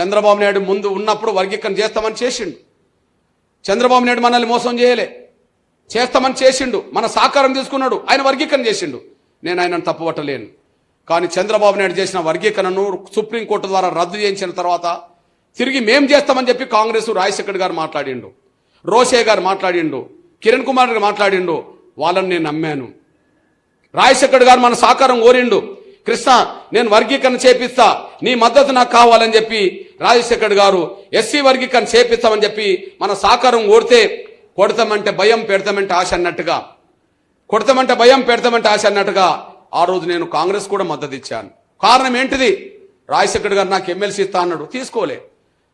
చంద్రబాబు నాయుడు ముందు ఉన్నప్పుడు వర్గీకరణ చేస్తామని చేసిండు. చంద్రబాబు నాయుడు మనల్ని మోసం చేయలే. చేస్తామని చేసిండు. మన సహకారం తీసుకున్నాడు. ఆయన వర్గీకరణ చేసిండు. నేను ఆయనను తప్పుపట్టలేను. కానీ చంద్రబాబు నాయుడు చేసిన వర్గీకరణను సుప్రీంకోర్టు ద్వారా రద్దు చేయించిన తర్వాత తిరిగి మేం చేస్తామని చెప్పి కాంగ్రెస్ రాజశేఖర్ గారు మాట్లాడిండు. రోషే గారు మాట్లాడిండు. కిరణ్ కుమార్ గారు మాట్లాడిండు. వాళ్ళని నేను నమ్మాను. రాజశేఖర్ గారు మన సహకారం కోరిండు. కృష్ణ నేను వర్గీకరణ చేపిస్తా. నీ మద్దతు నాకు కావాలని చెప్పి రాజశేఖర్ గారు ఎస్సీ వర్గీకరణ చేపిస్తామని చెప్పి మన సహకారం కోరితే కొడతామంటే భయం పెడతామంటే ఆశ అన్నట్టుగా. కొడతామంటే భయం పెడతామంటే ఆశ అన్నట్టుగా ఆ రోజు నేను కాంగ్రెస్ కూడా మద్దతు ఇచ్చాను. కారణం ఏంటిది? రాజశేఖర్ గారు నాకు ఎమ్మెల్సీ ఇస్తా అన్నాడు. తీసుకోలే.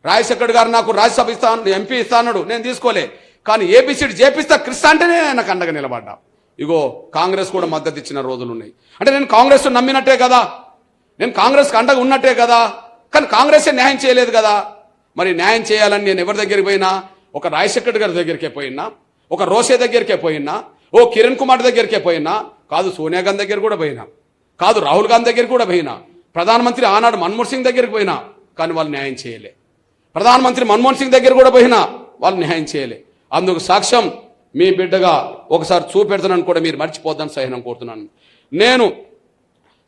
రాజశేఖర్ గారు నాకు రాజ్యసభ ఇస్తా ఎంపీ ఇస్తా అన్నాడు నేను తీసుకోలే. కానీ ఏబిసిడి చేపిస్తా కృష్ణ అంటేనే నాకు అండగా నిలబడ్డా. ఇగో కాంగ్రెస్ కూడా మద్దతు ఇచ్చిన రోజులు ఉన్నాయి. అంటే నేను కాంగ్రెస్ నమ్మినట్టే కదా. నేను కాంగ్రెస్కి అండగా ఉన్నట్టే కదా. కానీ కాంగ్రెసే న్యాయం చేయలేదు కదా. మరి న్యాయం చేయాలని నేను ఎవరి దగ్గరికి పోయినా? ఒక రాజశేఖర్ గారి దగ్గరికే పోయినా? ఒక రోసే దగ్గరికే పోయినా? ఓ కిరణ్ కుమార్ దగ్గరికే పోయినా? కాదు సోనియా గాంధీ దగ్గర కూడా పోయినా. కాదు రాహుల్ గాంధీ దగ్గరికి కూడా పోయినా. ప్రధానమంత్రి ఆనాడు మన్మోహన్ సింగ్ దగ్గరికి పోయినా. కానీ వాళ్ళు న్యాయం చేయలే. ప్రధానమంత్రి మన్మోహన్ సింగ్ దగ్గర కూడా పోయినా. వాళ్ళు న్యాయం చేయలే. అందుకు సాక్ష్యం మీ బిడ్డగా ఒకసారి చూపెడతానని కూడా మీరు మర్చిపోద్దని సహనం కోరుతున్నాను. నేను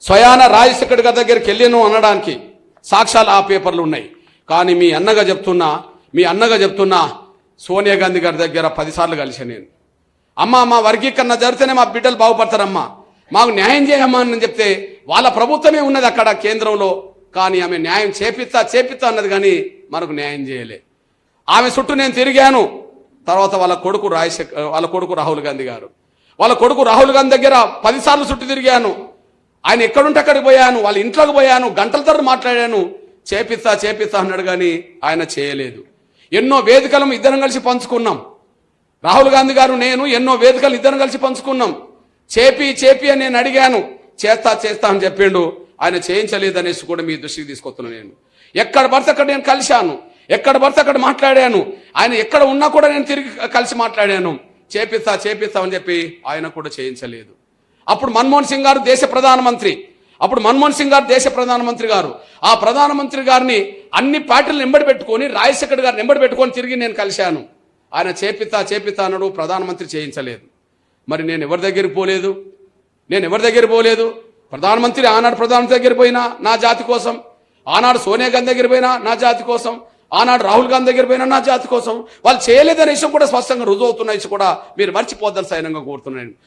స్వయాన రాజశేఖర్ గారి దగ్గరికి వెళ్ళాను అనడానికి సాక్ష్యాలు ఆ పేపర్లు ఉన్నాయి. కానీ మీ అన్నగా చెప్తున్నా మీ అన్నగా చెప్తున్నా సోనియా గాంధీ గారి దగ్గర పదిసార్లు కలిసా నేను. అమ్మ మా వర్గీకరణ జరిగితేనే మా బిడ్డలు బాగుపడతారమ్మా. మాకు న్యాయం చేయమ్మా అని చెప్తే వాళ్ళ ప్రభుత్వమే ఉన్నది అక్కడ కేంద్రంలో. కానీ ఆమె న్యాయం చేపిస్తా చేపిస్తా అన్నది కానీ మనకు న్యాయం చేయలే. ఆమె చుట్టూ నేను తిరిగాను. తర్వాత వాళ్ళ కొడుకు రాజశేఖర్ వాళ్ళ కొడుకు రాహుల్ గాంధీ గారు. వాళ్ళ కొడుకు రాహుల్ గాంధీ దగ్గర పదిసార్లు చుట్టూ తిరిగాను. ఆయన ఎక్కడుంటే అక్కడికి పోయాను వాళ్ళ ఇంట్లోకి పోయాను గంటల తరబడి మాట్లాడాను. చేపిస్తా చేపిస్తా అన్నాడు కానీ ఆయన చేయలేదు. ఎన్నో వేదికలను ఇద్దరం కలిసి పంచుకున్నాం. రాహుల్ గాంధీ గారు నేను ఎన్నో వేదికలు ఇద్దరం కలిసి పంచుకున్నాం. చేపి చేపి అని నేను అడిగాను. చేస్తా చేస్తా అని చెప్పిండు. ఆయన చేయించలేదనేసి కూడా మీ దృష్టికి తీసుకొస్తున్నాను నేను. ఎక్కడ పడితే అక్కడ నేను కలిశాను. ఎక్కడ పడితే అక్కడ మాట్లాడాను. ఆయన ఎక్కడ ఉన్నా కూడా నేను తిరిగి కలిసి మాట్లాడాను. చేపిస్తా చేపిస్తా అని చెప్పి ఆయన కూడా చేయించలేదు. అప్పుడు మన్మోహన్ సింగ్ గారు దేశ ప్రధానమంత్రి. అప్పుడు మన్మోహన్ సింగ్ గారు దేశ ప్రధానమంత్రి గారు. ఆ ప్రధానమంత్రి గారిని అన్ని పార్టీలు నింబడి పెట్టుకొని రాజశేఖర్ గారిని నింబడి పెట్టుకొని తిరిగి నేను కలిశాను. ఆయన చేపిస్తా చేపిస్తా అన్నాడు ప్రధానమంత్రి చేయించలేదు. మరి నేను ఎవరి దగ్గరికి పోలేదు? నేను ఎవరి దగ్గర పోలేదు? ప్రధానమంత్రి ఆనాడు ప్రధానమంత్రి దగ్గర పోయినా నా జాతి కోసం? ఆనాడు సోనియా గాంధీ దగ్గర పోయినా నా జాతి కోసం? ఆనాడు రాహుల్ గాంధీ దగ్గర పోయిన నా జాతి కోసం. వాళ్ళు చేయలేదనే విషయం కూడా స్పష్టంగా రుజువు అవుతున్న విషయం కూడా మీరు మర్చిపోద్దని సైనంగా కోరుతున్నాను